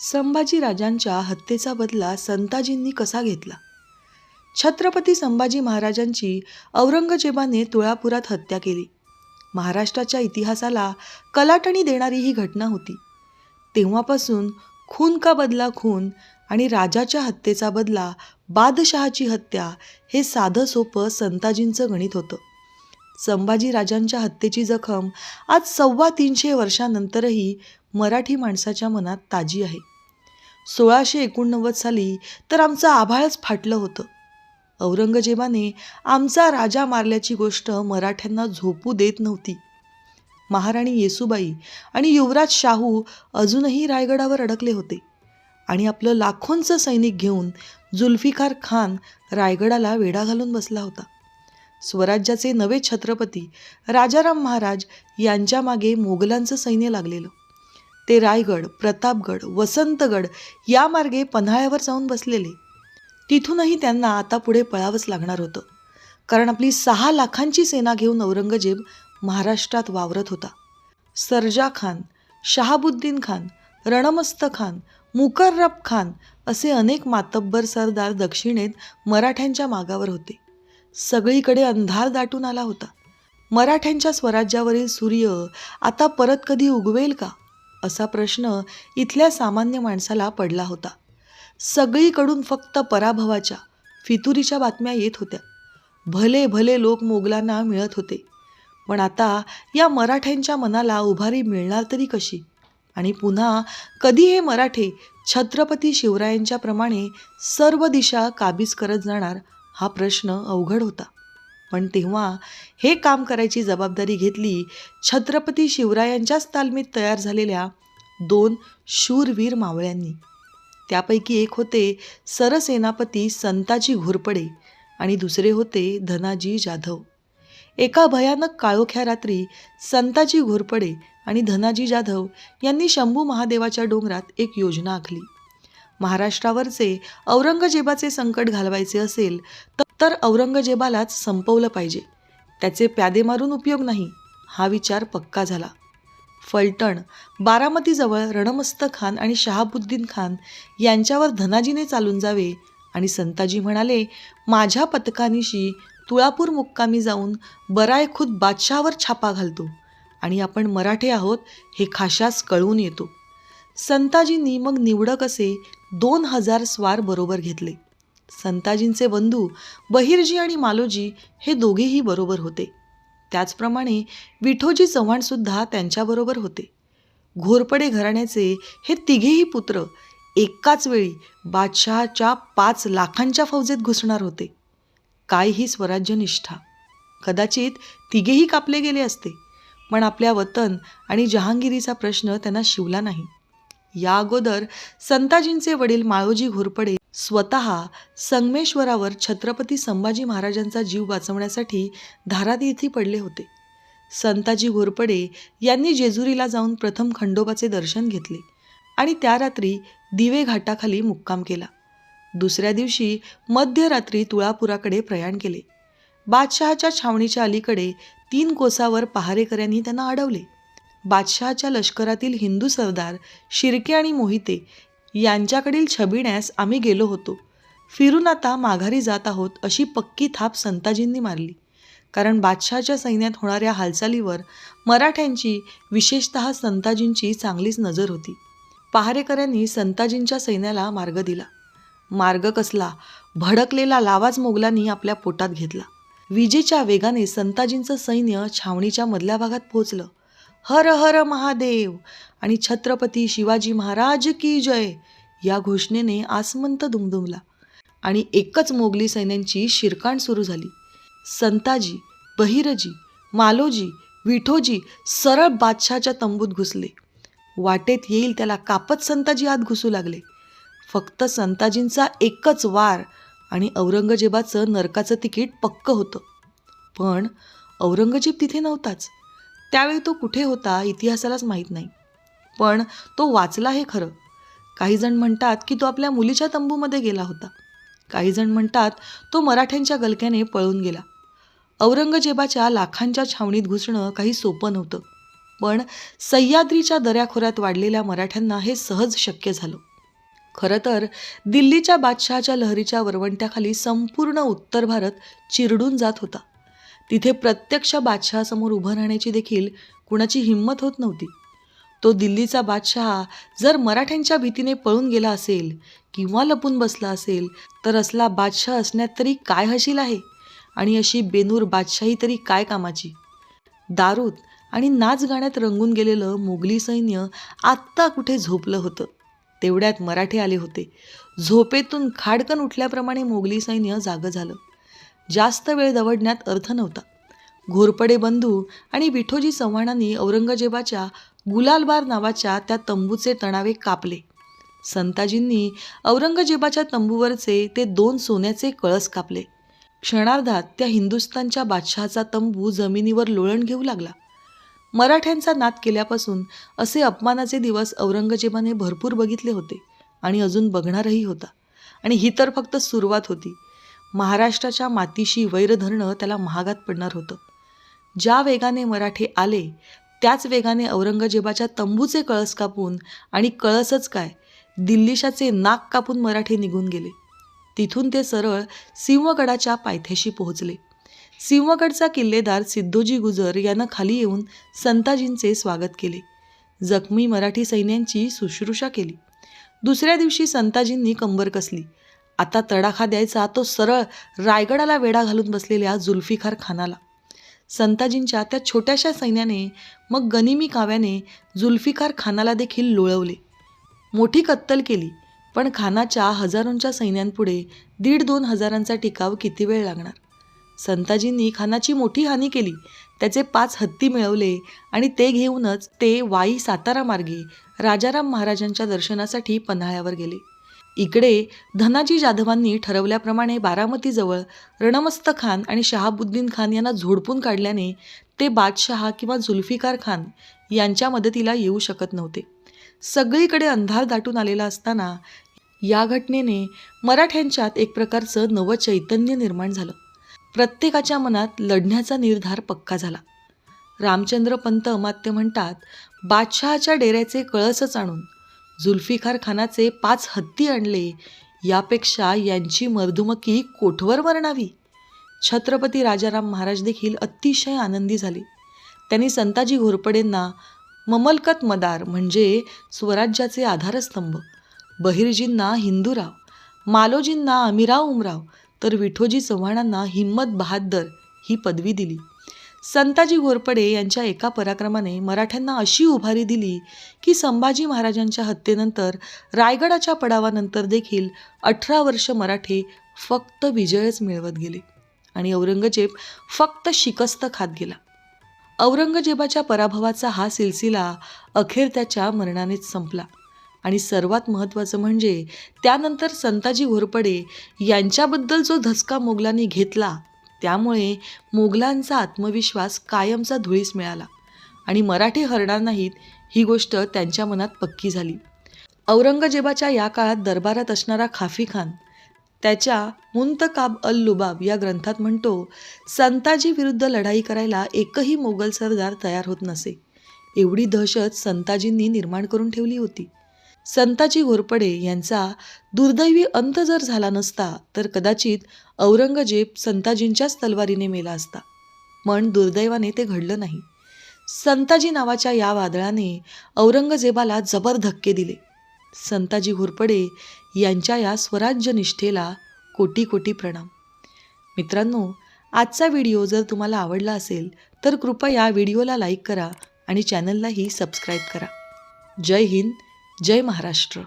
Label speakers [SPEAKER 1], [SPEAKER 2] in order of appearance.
[SPEAKER 1] संभाजी राजांच्या हत्येचा बदला संताजींनी कसा घेतला? छत्रपती संभाजी महाराजांची औरंगजेबाने तुळापुरात हत्या केली. महाराष्ट्राच्या इतिहासाला कलाटणी देणारी ही घटना होती. तेव्हापासून खून का बदला खून आणि राजाच्या हत्येचा बदला बादशहाची हत्या हे साधं सोपं संताजींचं गणित होतं. संभाजी राजांच्या हत्येची जखम आज सव्वा तीनशे वर्षानंतरही मराठी माणसाच्या मनात ताजी आहे. सोळाशे एकोणनव्वद साली तर आमचं आभाळच फाटलं होतं. औरंगजेबाने आमचा राजा मारल्याची गोष्ट मराठ्यांना झोपू देत नव्हती. महाराणी येसुबाई आणि युवराज शाहू अजूनही रायगडावर अडकले होते आणि आपलं लाखोंचं सैनिक घेऊन जुल्फिकार खान रायगडाला वेढा घालून बसला होता. स्वराज्याचे नवे छत्रपती राजाराम महाराज यांच्या मागे मोगलांचं सैन्य लागलेलं. ते रायगड प्रतापगड वसंतगड या मार्गे पन्हाळ्यावर जाऊन बसलेले. तिथूनही त्यांना आता पुढे पळावंच लागणार होतं. कारण आपली सहा लाखांची सेना घेऊन औरंगजेब महाराष्ट्रात वावरत होता. सरजा खान शहाबुद्दीन खान रणमस्त खान मुकर्रब खान असे अनेक मातब्बर सरदार दक्षिणेत मराठ्यांच्या मागावर होते. सगळीकडे अंधार दाटून आला होता. मराठ्यांच्या स्वराज्यावरील सूर्य आता परत कधी उगवेल का? असा प्रश्न इथल्या सामान्य माणसाला पडला होता. सगळीकडून फक्त पराभवाच्या फितुरीच्या बातम्या येत होत्या. भले भले लोक मोगलांना मिळत होते. पण आता या मराठ्यांच्या मनाला उभारी मिळणार तरी कशी? आणि पुन्हा कधी हे मराठे छत्रपती शिवरायांच्याप्रमाणे सर्व दिशा काबीज करत जाणार हा प्रश्न अवघड होता. पण तेव्हा हे काम करायची जबाबदारी घेतली छत्रपती शिवरायांच्याच तालमीत तयार झालेल्या दोन शूरवीर मावळ्यांनी. त्यापैकी एक होते सरसेनापती संताजी घोरपडे आणि दुसरे होते धनाजी जाधव. एका भयानक काळोख्या रात्री संताजी घोरपडे आणि धनाजी जाधव यांनी शंभू महादेवाच्या डोंगरात एक योजना आखली. महाराष्ट्रावरचे औरंगजेबाचे संकट घालवायचे असेल तर औरंगजेबालाच संपवलं पाहिजे. त्याचे प्यादे मारून उपयोग नाही हा विचार पक्का झाला. फलटण बारामतीजवळ रणमस्त खान आणि शहाबुद्दीन खान यांच्यावर धनाजीने चालून जावे आणि संताजी म्हणाले माझ्या पथकानिशी तुळापूर मुक्कामी जाऊन बराय खुद बादशहावर छापा घालतो आणि आपण मराठे आहोत हे खाशास कळून येतो. संताजींनी मग निवडक असे दोन हजार स्वार बरोबर घेतले. संताजींचे बंधू बहिर्जी आणि मालोजी हे दोघेही बरोबर होते. त्याचप्रमाणे विठोजी चव्हाणसुद्धा त्यांच्याबरोबर होते. घोरपडे घराण्याचे हे तिघेही पुत्र एकाच वेळी बादशहाच्या पाच लाखांच्या फौजेत घुसणार होते. काय ही स्वराज्यनिष्ठा. कदाचित तिघेही कापले गेले असते पण आपल्या वतन आणि जहांगीरीचा प्रश्न त्यांना शिवला नाही. या अगोदर संताजींचे वडील माळोजी घोरपडे स्वतः संगमेश्वरावर छत्रपती संभाजी महाराजांचा जीव वाचवण्यासाठी धारादी येथे पडले होते. संताजी घोरपडे यांनी जेजुरीला जाऊन प्रथम खंडोबाचे दर्शन घेतले आणि त्या रात्री दिवे घाटाखाली मुक्काम केला. दुसऱ्या दिवशी मध्यरात्री तुळापुराकडे प्रयाण केले. बादशहाच्या छावणीच्या अलीकडे तीन कोसावर पहारेकऱ्यांनी त्यांना अडवले. बादशहाच्या लष्करातील हिंदू सरदार शिर्के आणि मोहिते यांच्याकडील छबिण्यास आम्ही गेलो होतो. फिरून आता माघारी जात आहोत अशी पक्की थाप संताजींनी मारली. कारण बादशहाच्या सैन्यात होणाऱ्या हालचालीवर मराठ्यांची विशेषत संताजींची चांगलीच नजर होती. पहारेकऱ्यांनी संताजींच्या सैन्याला मार्ग दिला. मार्ग कसला? भडकलेला लावाच मोगलांनी आपल्या पोटात घेतला. विजेच्या वेगाने संताजींचं सैन्य छावणीच्या मधल्या भागात पोहोचलं. हर हर महादेव. आणि छत्रपती शिवाजी महाराज की जय या घोषणेने आसमंत दुमदुमला. आणि एकच मोगली सैन्यांची शिरकाण सुरू झाली. संताजी बहिरजी मालोजी विठोजी सरळ बादशाच्या तंबूत घुसले. वाटेत येईल त्याला कापत संताजी आत घुसू लागले. फक्त संताजींचा एकच वार आणि औरंगजेबाचं नरकाचं तिकीट पक्क होतं. पण औरंगजेब तिथे नव्हताच. त्यावेळी तो कुठे होता इतिहासालाच माहीत नाही. पण तो वाचला हे खरं. काहीजण म्हणतात की तो आपल्या मुलीच्या तंबूमध्ये गेला होता. काहीजण म्हणतात तो मराठ्यांच्या गलक्याने पळून गेला. औरंगजेबाच्या लाखांच्या छावणीत घुसणं काही सोपं नव्हतं. पण सह्याद्रीच्या दऱ्याखोऱ्यात वाढलेल्या मराठ्यांना हे सहज शक्य झालं. खरं तर दिल्लीच्या बादशहाच्या लहरीच्या वरवंट्याखाली संपूर्ण उत्तर भारत चिरडून जात होता. तिथे प्रत्यक्ष बादशहासमोर उभं राहण्याची देखील कुणाची हिंमत होत नव्हती. तो दिल्लीचा बादशहा जर मराठ्यांच्या भीतीने पळून गेला असेल किंवा लपून बसला असेल तर असला बादशाह असण्यात तरी काय हशील आहे? आणि अशी बेनूर बादशाही तरी काय कामाची? दारूत आणि नाच गाण्यात रंगून गेलेलं मोगली सैन्य आत्ता कुठे झोपलं होतं? तेवढ्यात मराठे आले होते. झोपेतून खाडकन उठल्याप्रमाणे मोगली सैन्य जागं झालं. जास्त वेळ दवडण्यात अर्थ नव्हता. घोरपडे बंधू आणि विठोजी चव्हाणांनी औरंगजेबाच्या गुलालबार नावाच्या त्या तंबूचे तणावे कापले. संताजींनी औरंगजेबाच्या तंबूवरचे ते दोन सोन्याचे कळस कापले. क्षणार्धात त्या हिंदुस्थानच्या बादशहाचा तंबू जमिनीवर लोळण घेऊ लागला. मराठ्यांचा नाद केल्यापासून असे अपमानाचे दिवस औरंगजेबाने भरपूर बघितले होते आणि अजून बघणारही होता. आणि ही तर फक्त सुरुवात होती. महाराष्ट्राच्या मातीशी वैर धरणं त्याला महागात पडणार होतं. ज्या वेगाने मराठे आले त्याच वेगाने औरंगजेबाच्या तंबूचे कळस कापून आणि कळसच काय दिल्लीशाचे नाक कापून मराठे निघून गेले. तिथून ते सरळ सिंहगडाच्या पायथ्याशी पोहोचले. सिंहगडचा किल्लेदार सिद्धोजी गुजर यानं खाली येऊन संताजींचे स्वागत केले. जखमी मराठी सैन्यांची शुश्रूषा केली. दुसऱ्या दिवशी संताजींनी कंबर कसली. आता तडाखा द्यायचा तो सरळ रायगडाला वेढा घालून बसलेल्या जुल्फिकार खानाला. संताजींच्या त्या छोट्याशा सैन्याने मग गनिमी काव्याने जुल्फिकार खानाला देखील लोळवले. मोठी कत्तल केली पण खानाच्या हजारोंच्या सैन्यांपुढे दीड दोन हजारांचा टिकाव किती वेळ लागणार? संताजींनी खानाची मोठी हानी केली त्याचे पाच हत्ती मिळवले आणि ते घेऊनच ते वाई सातारा मार्गे राजाराम महाराजांच्या दर्शनासाठी पन्हाळ्यावर गेले. इकडे धनाजी जाधवांनी ठरवल्याप्रमाणे बारामतीजवळ रणमस्त खान आणि शहाबुद्दीन खान यांना झोडपून काढल्याने ते बादशहा किंवा जुल्फिकार खान यांच्या मदतीला येऊ शकत नव्हते. सगळीकडे अंधार दाटून आलेला असताना या घटनेने मराठ्यांच्यात एक प्रकारचं नवं चैतन्य निर्माण झालं. प्रत्येकाच्या मनात लढण्याचा निर्धार पक्का झाला. रामचंद्र पंत अमात्य म्हणतात बादशहाच्या डेऱ्याचे कळसच आणून जुल्फिकार खानाचे पाच हत्ती आणले. यापेक्षा यांची मर्दुमकी कोठवर वर्णावी छत्रपती राजाराम महाराज देखील अतिशय आनंदी झाले. त्यांनी संताजी घोरपडेंना ममलकत मदार म्हणजे स्वराज्याचे आधारस्तंभ बहिर्जींना हिंदूराव मालोजींना अमिराव उमराव तर विठोजी चव्हाणांना हिम्मत बहाद्दर ही पदवी दिली. संताजी घोरपडे यांच्या एका पराक्रमाने मराठ्यांना अशी उभारी दिली की संभाजी महाराजांच्या हत्येनंतर रायगडाच्या पडावानंतर देखील अठरा वर्ष मराठे फक्त विजयच मिळवत गेले आणि औरंगजेब फक्त शिकस्त खात गेला. औरंगजेबाच्या पराभवाचा हा सिलसिला अखेर त्याच्या मरणानेच संपला आणि सर्वात महत्त्वाचं म्हणजे त्यानंतर संताजी घोरपडे यांच्याबद्दल जो धसका मोगलांनी घेतला त्यामुळे मोगलांचा आत्मविश्वास कायमचा धुळीस मिळाला आणि मराठी हरणार नाहीत ही गोष्ट त्यांच्या मनात पक्की झाली. औरंगजेबाच्या या काळात दरबारात असणारा खाफी खान त्याच्या मुंतकाब अल लुबाब या ग्रंथात म्हणतो संताजी विरुद्ध लढाई करायला एकही मोगल सरदार तयार होत नसे. एवढी दहशत संताजींनी निर्माण करून ठेवली होती. संताजी घोरपडे यांचा दुर्दैवी अंत जर झाला नसता तर कदाचित औरंगजेब संताजींच्याच तलवारीने मेला असता. पण दुर्दैवाने ते घडलं नाही. संताजी नावाच्या या वादळाने औरंगजेबाला जबर धक्के दिले. संताजी घोरपडे यांच्या या स्वराज्य निष्ठेला कोटी कोटी प्रणाम. मित्रांनो आजचा व्हिडिओ जर तुम्हाला आवडला असेल तर कृपया व्हिडिओला लाईक करा आणि चॅनललाही सबस्क्राईब करा. जय हिंद. जय महाराष्ट्र.